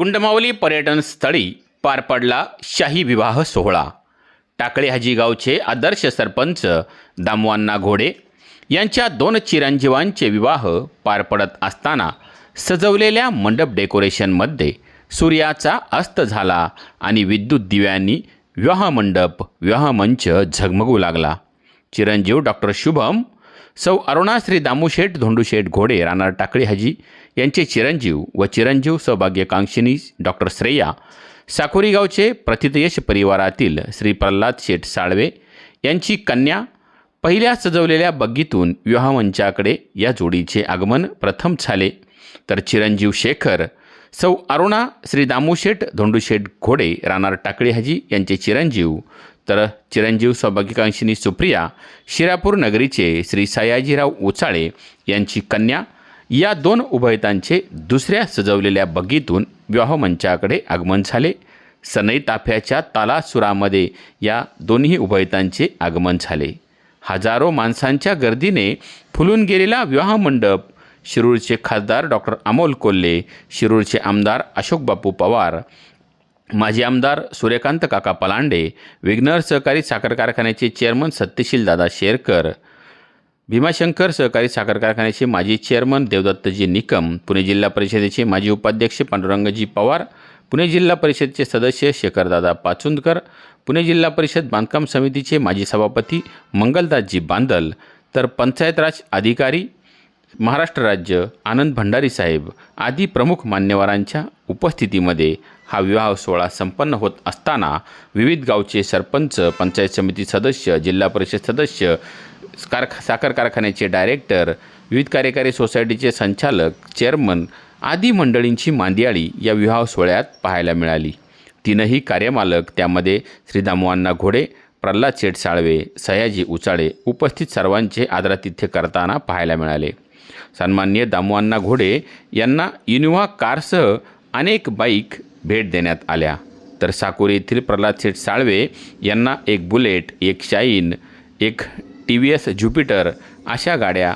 कुंडमावली पर्यटन स्थळी पार पडला शाही विवाह सोहळा. टाकळे हाजी गावचे आदर्श सरपंच दामवांना घोडे यांच्या दोन चिरंजीवांचे विवाह पार पडत असताना सजवलेल्या मंडप डेकोरेशनमध्ये सूर्याचा अस्त झाला आणि विद्युत दिव्यांनी विवाहमंडप विवाहमंच झगमगू लागला. चिरंजीव डॉक्टर शुभम सौ अरुणा श्री दामूशेठ धोंडूशेठ घोडे राहणार टाकळी हाजी यांचे चिरंजीव व चिरंजीव सौभाग्यकांक्षिणी डॉक्टर श्रेया साकोरी गावचे प्रथितयश परिवारातील श्री प्रल्हाद शेठ साळवे यांची कन्या पहिल्या सजवलेल्या बग्गीतून विवाहमंचाकडे या जोडीचे आगमन प्रथम झाले. तर चिरंजीव शेखर सौ अरुणा श्री दामूशेठ धोंडूशेठ घोडे राहणार टाकळी हाजी यांचे चिरंजीव तर चिरंजीव सौभाग्यकांक्षिनी सुप्रिया शिरापूर नगरीचे श्री सयाजीराव उचाळे यांची कन्या या दोन उभयतांचे दुसऱ्या सजवलेल्या बगीतून विवाहमंचाकडे आगमन झाले. सनई ताफ्याच्या तालासुरामध्ये या दोन्ही उभयतांचे आगमन झाले. हजारो माणसांच्या गर्दीने फुलून गेलेला विवाहमंडप शिरूरचे खासदार डॉक्टर अमोल कोल्हे शिरूरचे आमदार अशोकबापू पवार माजी आमदार सूर्यकांत काका पलांडे विघ्नर सहकारी साखर कारखान्याचे चेअरमन सत्यशील दादा शेरकर भीमाशंकर सहकारी साखर कारखान्याचे माजी चेअरमन देवदत्तजी निकम पुणे जिल्हा परिषदेचे माजी उपाध्यक्ष पांडुरंगजी पवार पुणे जिल्हा परिषदेचे सदस्य शेखरदादा पाचुंदकर पुणे जिल्हा परिषद बांधकाम समितीचे माजी सभापती मंगलदासजी बांदल तर पंचायत राज अधिकारी महाराष्ट्र राज्य आनंद भंडारी साहेब आदी प्रमुख मान्यवरांच्या उपस्थितीमध्ये हा विवाह सोहळा संपन्न होत असताना विविध गावचे सरपंच पंचायत समिती सदस्य जिल्हा परिषद सदस्य कार साखर कारखान्याचे डायरेक्टर विविध कार्यकारी सोसायटीचे संचालक चेअरमन आदी मंडळींची मांदियाळी या विवाह सोहळ्यात पाहायला मिळाली. तीनही कार्यमालक त्यामध्ये श्री घोडे प्रल्हाद शेठ साळवे सयाजी उचाळे उपस्थित सर्वांचे आदरातिथ्य करताना पाहायला मिळाले. सन्मान्य दामवांना घोडे यांना इनोव्हा कारसह अनेक बाईक भेट देण्यात आल्या. तर साकोरी येथील प्रल्हाद शेठ साळवे यांना एक बुलेट एक शाईन एक टी व्ही एस ज्युपिटर अशा गाड्या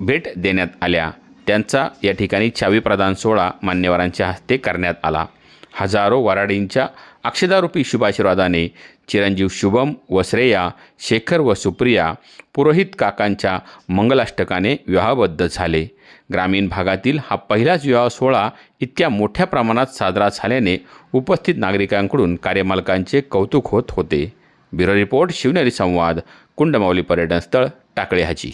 भेट देण्यात आल्या. त्यांचा या ठिकाणी चावी प्रदान सोहळा मान्यवरांच्या हस्ते करण्यात आला. हजारो वराडींच्या अक्षदारूपी शुभाशीर्वादाने चिरंजीव शुभम व श्रेया शेखर व सुप्रिया पुरोहित काकांच्या मंगलाष्टकाने विवाहबद्ध झाले. ग्रामीण भागातील हा पहिलाच विवाह सोहळा इतक्या मोठ्या प्रमाणात साजरा झाल्याने उपस्थित नागरिकांकडून कार्यमालकांचे कौतुक होत होते. ब्युरो रिपोर्ट शिवनेरी संवाद कुंडमावली पर्यटन स्थळ टाकळे हाजी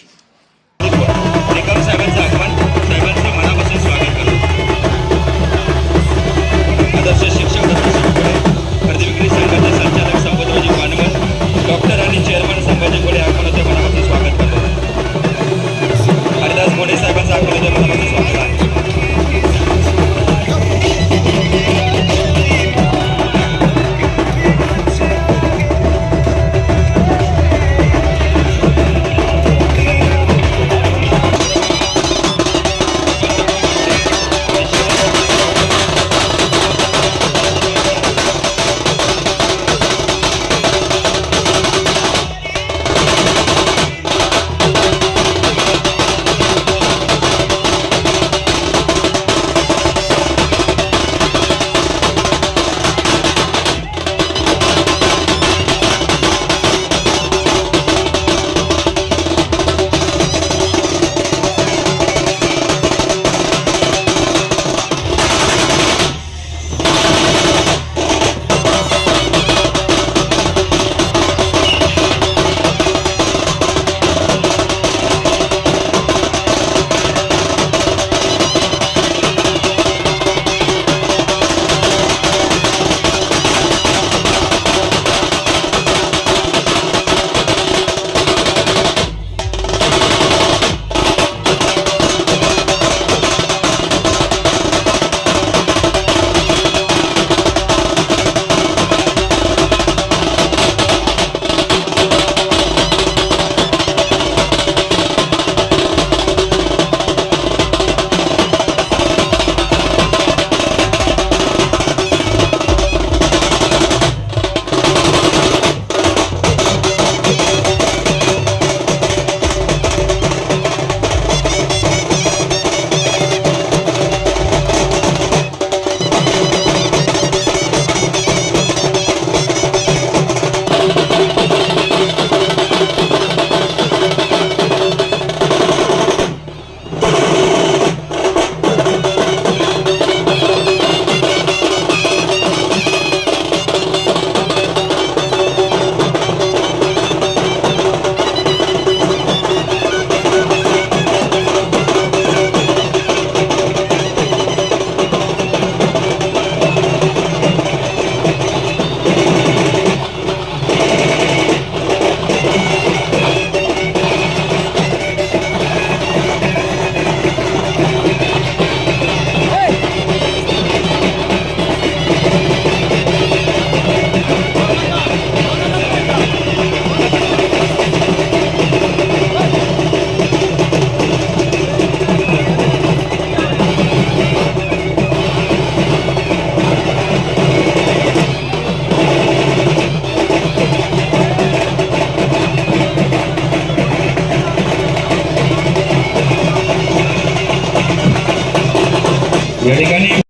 या ठिकाणी